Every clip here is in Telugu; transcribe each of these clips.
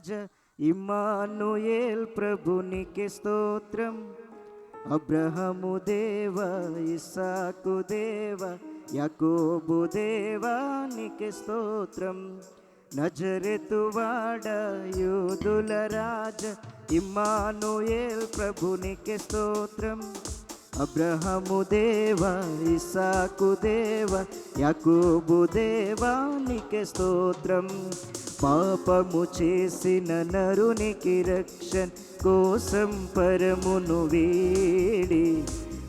రాజ ఇమ్మానుయేల్ ప్రభునికి స్తోత్రం. అబ్రహము దేవ ఇసాకు దేవ యాకోబు దేవానికి స్తోత్రం. నజరెతువాడ యూదుల రాజ ఇమ్మానుయేల్ ప్రభునికి స్తోత్రం. అబ్రహము దేవ ఇసాకు దేవ యాకోబు దేవానికి స్తోత్రం. పాపము చేసిన నరునికి రక్షణ కోసం పరమును వీడి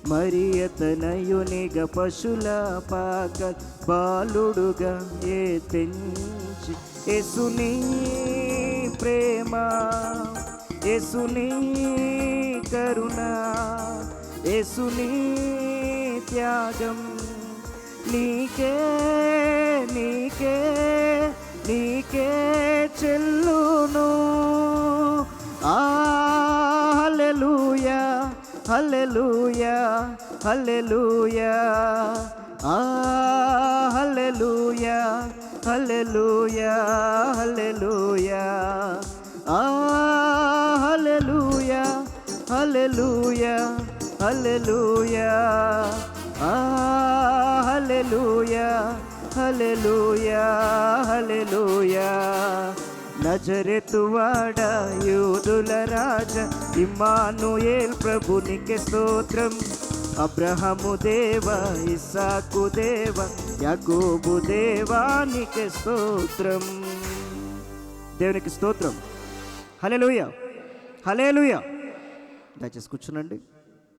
మరి అతనయునిగా పశుల పాక బాలుడుగా ఏ తెంచి ఎసుని ప్రేమ ఎసుని కరుణా ఎసుని త్యాగం. నీకే నీకే నీకే చెల్లును. ఆ హల్లెలూయా హల్లెలూయా హల్లెలూయా. ఆ హల్లెలూయా హల్లెలూయా హల్లెలూయా. ఆ హల్లెలూయా హల్లెలూయా. హల్లెలూయా. ఆ హల్లెలూయా హల్లెలూయా హల్లెలూయా. నజరెతువాడ యూదుల రాజ ఇమ్మానుయేల్ ప్రభునికి స్తోత్రం. అబ్రహము దేవ ఇసాకు దేవ యాకోబు దేవానికి స్తోత్రం. దేవునికి స్తోత్రం. హలెలుయ హలేలుయ దయచేసి కూర్చునండి.